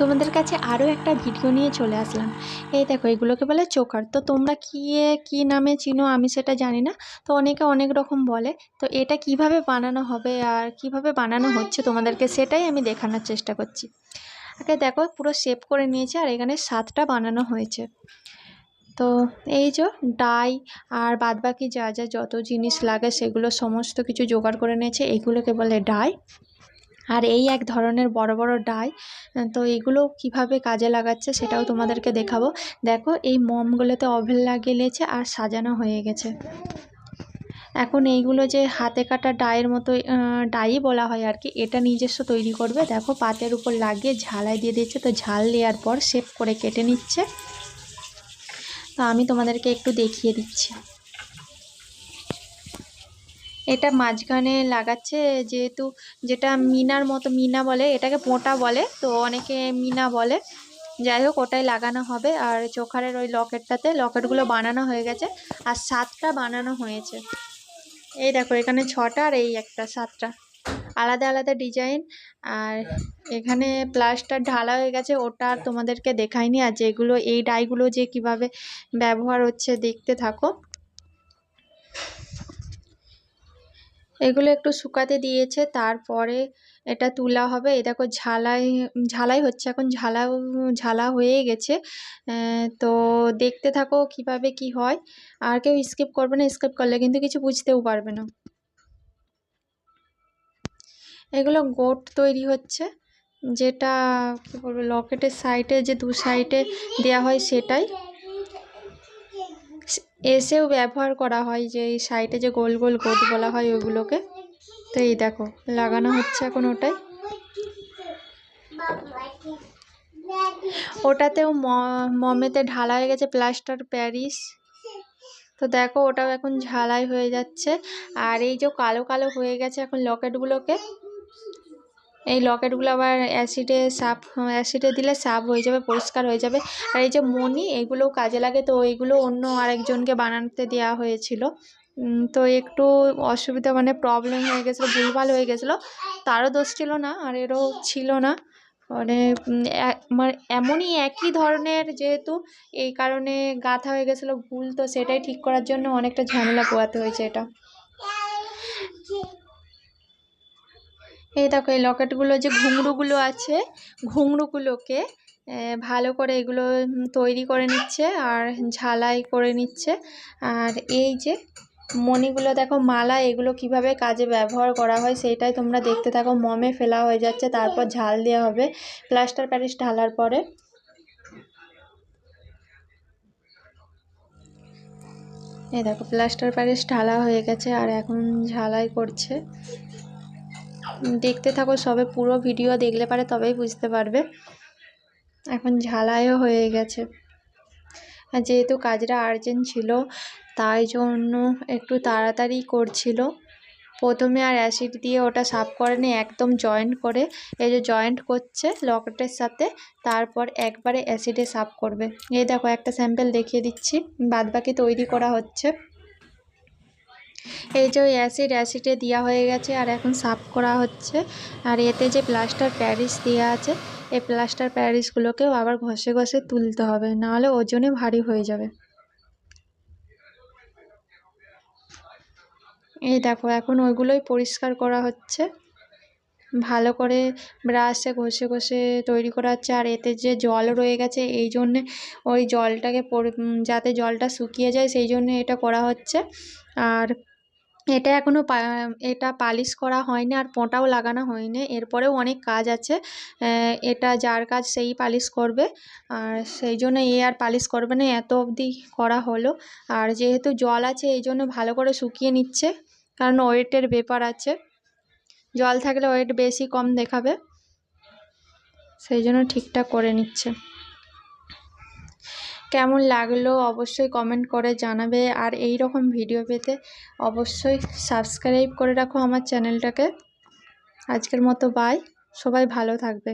তোমাদের কাছে আরও একটা ভিডিও নিয়ে চলে আসলাম। এই দেখো, এগুলোকে বলে চোকার। তো তোমরা কী কী নামে চিনো আমি সেটা জানি না। তো অনেকে অনেক রকম বলে। তো এটা কীভাবে বানানো হবে আর কীভাবে বানানো হচ্ছে তোমাদেরকে সেটাই আমি দেখানোর চেষ্টা করছি। আগে দেখো, পুরো শেপ করে নিয়েছে আর এখানে সাতটা বানানো হয়েছে। তো এই যে ডাই আর বাদবাকি যা যা যত জিনিস লাগে সেগুলো সমস্ত কিছু জোগাড় করে নিয়েছে। এগুলোকে বলে ডাই। আর এই এক ধরনের বড় বড় ডাই তো এগুলো কীভাবে কাজে লাগাচ্ছে সেটাও তোমাদেরকে দেখাবো। দেখো, এই মমগুলোতে অভেল লাগিয়ে নিয়েছে আর সাজানো হয়ে গেছে। এখন এইগুলো যে হাতে কাটা ডায়ের মতো ডাই বলা হয় আর কি, এটা নিজস্ব তৈরি করবে। দেখো, পাতের উপর লাগিয়ে ঝালাই দিয়ে দিচ্ছে তো ঝাল দেওয়ার পর শেপ করে কেটে নিচ্ছে। তো আমি তোমাদেরকে একটু দেখিয়ে দিচ্ছি। এটা মাঝখানে লাগাচ্ছে যেহেতু যেটা মিনার মতো, মিনা বলে, এটাকে পোঁটা বলে, তো অনেকে মিনা বলে। যাই হোক, ওটাই লাগানো হবে। আর চোখারের ওই লকেটটাতে, লকেটগুলো বানানো হয়ে গেছে। আর সাতটা বানানো হয়েছে। এই দেখো, এখানে ছটা আর এই একটা, সাতটা। আলাদা আলাদা ডিজাইন। আর এখানে প্লাস্টার ঢালা হয়ে গেছে, ওটা আর তোমাদেরকে দেখায়নি আর যেগুলো, এই ডাইগুলো যে কীভাবে ব্যবহার হচ্ছে, দেখতে থাকো। এগুলো একটু শুকাতে দিয়েছে, তারপরে এটা তোলা হবে। এ দেখো ঝালাই ঝালাই হচ্ছে, এখন ঝালা ঝালা হয়ে গেছে। তো দেখতে থাকো কীভাবে কি হয়। আর কেউ স্কিপ করবে না স্কিপ করলে কিন্তু কিছু বুঝতেও পারবে না। এগুলো গোট তৈরি হচ্ছে, যেটা, কী বলব, লকেটের সাইডে যে দু সাইডে দেওয়া হয় সেটাই। এসেও ব্যবহার করা হয় যে এই সাইডে যে গোল গোল গোট বলা হয় ওগুলোকে। তো এই দেখো, লাগানো হচ্ছে এখন ওটাই। ওটাতেও মমেতে ঢালা হয়ে গেছে, প্লাস্টার প্যারিস। তো দেখো, ওটাও এখন ঝালাই হয়ে যাচ্ছে। আর এই যে কালো কালো হয়ে গেছে এখন লকেটগুলোকে এই লকেটগুলো আবার অ্যাসিডে সাফ, অ্যাসিডে দিলে সাফ হয়ে যাবে, পরিষ্কার হয়ে যাবে। আর এই যে মনি, এগুলোও কাজে লাগে। তো এইগুলো অন্য আরেকজনকে বানাতে দেওয়া হয়েছিল। তো একটু অসুবিধা মানে প্রবলেম হয়ে গেছিল, ভুলভাল হয়ে গেছিল। তারও দোষ ছিল না, আর এরও ছিল না। মানে মানে এমনই একই ধরনের যেহেতু এই কারণে গাথা হয়ে গেছিল ভুল, তো সেটাই ঠিক করার জন্য অনেকটা ঝামেলা পোয়াতে হয়েছে এটা। এই দেখো, এই লকেটগুলো যে ঘুঙরুগুলো আছে ঘুঙরুগুলোকে ভালো করে এগুলো তৈরি করে নিচ্ছে আর ঝালাই করে নিচ্ছে। আর এই যে মণিগুলো দেখো, মালা, এগুলো কীভাবে কাজে ব্যবহার করা হয় সেটাই তোমরা দেখতে থাকো। মমে ফেলা হয়ে যাচ্ছে, তারপর ঝাল দেওয়া হবে। প্লাস্টার প্যারিস ঢালার পরে। এই দেখো, প্লাস্টার প্যারিস ঢালা হয়ে গেছে আর এখন ঝালাই করছে। দেখতে থাকো, সবে পুরো ভিডিও দেখলে পারে তবেই বুঝতে পারবে। এখন ঝালাইও হয়ে গেছে। আর যেহেতু কাজটা আর্জেন্ট ছিল, তাই জন্য একটু তাড়াতাড়ি করছিল। প্রথমে আর অ্যাসিড দিয়ে ওটা সাফ করেনি একদম জয়েন্ট করে, এই যে জয়েন্ট করছে লকেটের সাথে, তারপর একবারে অ্যাসিডে সাফ করবে। এই দেখো একটা স্যাম্পেল দেখিয়ে দিচ্ছি, বাদবাকি তৈরি করা হচ্ছে। এই যে ওই অ্যাসিড অ্যাসিডে দেওয়া হয়ে গেছে আর এখন সাফ করা হচ্ছে। আর এতে যে প্লাস্টার প্যারিস দেওয়া আছে, এই প্লাস্টার প্যারিসগুলোকেও আবার ঘষে ঘষে তুলতে হবে, নাহলে ওজনে ভারী হয়ে যাবে। এই দেখো, এখন ওইগুলোই পরিষ্কার করা হচ্ছে। ভালো করে ব্রাশে ঘষে ঘষে তৈরি করা হচ্ছে। আর এতে যে জল রয়ে গেছে, এই জন্যে ওই জলটাকে যাতে জলটা শুকিয়ে যায়, সেই জন্য এটা করা হচ্ছে। আর এটা এখনও এটা পালিশ করা হয়নি আর পোঁটাও লাগানো হয়নি। এরপরেও অনেক কাজ আছে। এটা যার কাজ সেই পালিশ করবে। আর সেই জন্য এ আর পালিশ করবে না এত অবধি করা হলো। আর যেহেতু জল আছে, এই জন্য ভালো করে শুকিয়ে নিচ্ছে। কারণ ওয়েটের ব্যাপার আছে। জল থাকলে ওয়েট বেশি কম দেখাবে। সেই জন্য ঠিকঠাক করে নিচ্ছে। কেমন লাগল অবশ্যই কমেন্ট করে জানাবে। আর এই রকম ভিডিও পেতে অবশ্যই সাবস্ক্রাইব করে রাখো আমার চ্যানেলটাকে আজকের মতো বাই সবাই ভালো থাকবে।